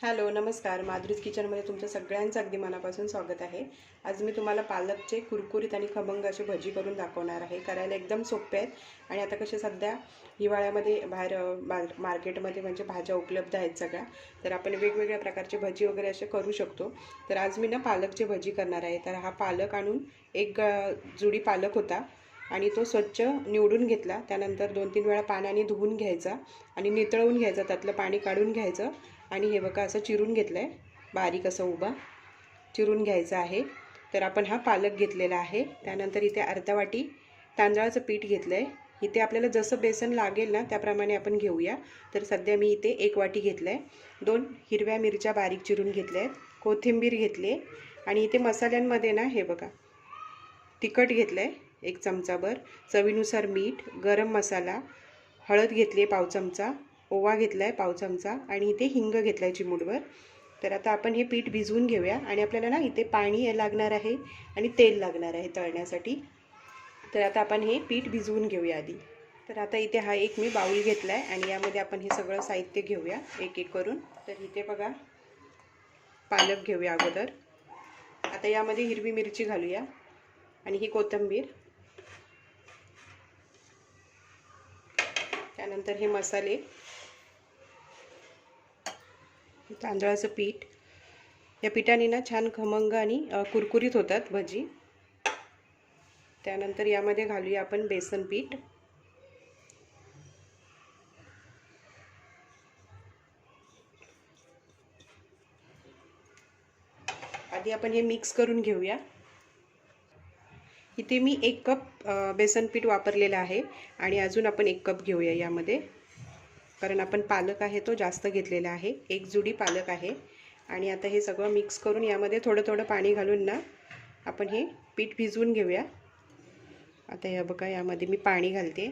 Hello नमस्कार. माधुरीज किचनमध्ये तुमचं सगळ्यांचं अगदी मनापासून स्वागत आहे. आज मी तुम्हाला पालकचे कुरकुरीत आणि खमंग असे भजी करून दाखवणार आहे. करायला एकदम सोपे आहेत आणि आता कसे सध्या हिवाळ्यामध्ये बाहेर मार्केटमध्ये म्हणजे भाज्या उपलब्ध आहेत सगळ्या. तर आपण वेगवेगळ्या प्रकारचे भजी वगैरे असे करू शकतो. तर आज मी ना पालकची भजी करणार आहे. तर हा पालक आणून एक जुडी पालक होता. आणि तो स्वच्छ निवडून घेतला. त्यानंतर दोन तीन वेळा पाण्याने धुवून घ्यायचा आणि नितळवून घ्यायचा. त्यातलं पाणी काढून घ्यायचं आणि हे बघा असं चिरून घेतलं आहे बारीक असं उभा चिरून घ्यायचं आहे. तर आपण हा पालक घेतलेला आहे. त्यानंतर इथे अर्धा वाटी तांदळाचं पीठ घेतलं आहे इथे आपल्याला जसं बेसन लागेल ना त्याप्रमाणे आपण घेऊया. तर सध्या मी इथे एक वाटी घेतलं आहे दोन हिरव्या मिरच्या बारीक चिरून घेतल्या आहेत कोथिंबीर घेतली. आहे आणि इथे मसाल्यांमध्ये ना हे बघा तिखट घेतलं आहे एक चमचाभर चवीनुसार मीठ गरम मसाला हळद घेतली आहे पाव चमचा ओवा घेतला आहे पाव चमचा आणि इथे हिंग घेतला आहे चिमूटभर. तर आता आपण हे पीठ भिजवून घेऊया आणि आपल्याला ना इथे पाणी लागणार आहे आणि तेल लागणार आहे तळण्यासाठी. तर आता आपण हे पीठ भिजवून घेऊया आधी. तर आता इथे हा एक मी बाऊल घेतला आहे आणि यामध्ये आपण हे सगळं साहित्य घेऊया एक एक करून. तर इथे बघा पालक घेऊया अगोदर. आता यामध्ये हिरवी मिरची घालूया आणि ही कोथिंबीर. त्यानंतर हे मसाले. तांदळाचं पीठ. या पिठाने ना छान खमंग आणि कुरकुरीत होतात भजी. त्यानंतर यामध्ये घालूया आपण बेसन पीठ. आधी आपण हे मिक्स करून घेऊया. इथे मी एक कप बेसन पीठ वापरलेलं आहे आणि अजून आपण एक कप घेऊया यामध्ये. कारण आपण पालक आहे तो जास्त घेतलेला आहे. एक जुडी पालक आहे. आणि आता हे सगळं मिक्स करून यामध्ये थोडं थोडं पाणी घालून ना आपण हे पीठ भिजवून घेऊया. आता या बघा यामध्ये मी पाणी घालते.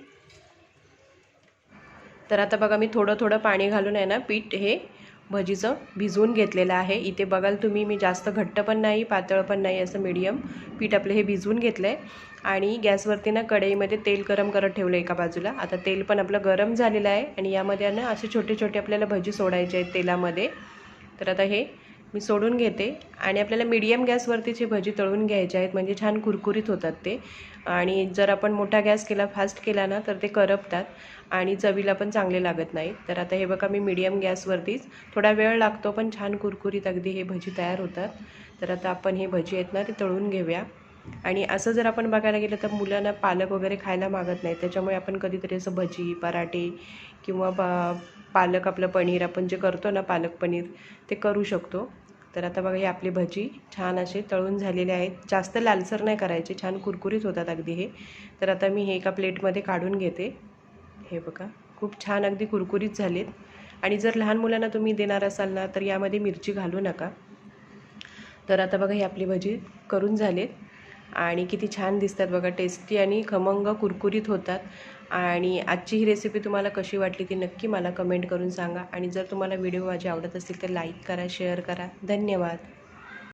तर आता बघा मी थोडं थोडं पाणी घालून आहे ना पीठ हे भजीचं भिजवून घेतलेलं आहे. इथे बघाल तुम्ही मी जास्त घट्ट पण नाही पातळ पण नाही असं मीडियम पीठ आपलं हे भिजवून घेतलं आहे आणि गॅसवरती ना कढईमध्ये तेल गरम करत ठेवलं एका बाजूला. आता तेल पण आपलं गरम झालेलं आहे आणि यामध्ये ना असे छोटे छोटे आपल्याला भजी सोडायचे आहेत तेलामध्ये. तर आता हे मी सोडून घेते. आणि आपल्याला मीडियम गॅसवरतीची भजी तळून घ्यायचे आहेत. म्हणजे छान कुरकुरीत होतात ते. आणि जर आपण मोठा गॅस केला फास्ट केला ना तर ते करपतात. आणि चवीला पण चांगले लागत नाही. तर आता हे बघा मी मीडियम गॅसवरतीच थोडा वेळ लागतो पण छान कुरकुरीत अगदी हे भजी तयार होतात. तर आता आपण हे भजी आहेत ना ते तळून घेऊया. आणि असं जर आपण बघायला गेलं तर मुलांना पालक वगैरे खायला मागत नाही त्याच्यामुळे आपण कधीतरी असं भजी पराठे किंवा पा पालक आपलं पनीर आपण जे करतो ना पालक पनीर ते करू शकतो. तर आता बघा हे आपली भजी छान असे तळून झालेले आहेत. जास्त लालसर नाही करायचे छान कुरकुरीत होतात अगदी हे. तर आता मी हे एका प्लेटमध्ये काढून घेते. हे बघा खूप छान अगदी कुरकुरीत झालेत. आणि जर लहान मुलांना तुम्ही देणार असाल ना तर यामध्ये मिरची घालू नका. तर आता बघा ही आपली भजी करून झालेत. आणि किती छान दिसतात बघा टेस्टी आणि खमंग कुरकुरीत होतात. आणि आजची ही रेसिपी तुम्हाला कशी वाटली ती नक्की मला कमेंट करून सांगा. आणि जर तुम्हाला व्हिडिओ माझे आवडत असतील तर लाईक करा शेअर करा. धन्यवाद.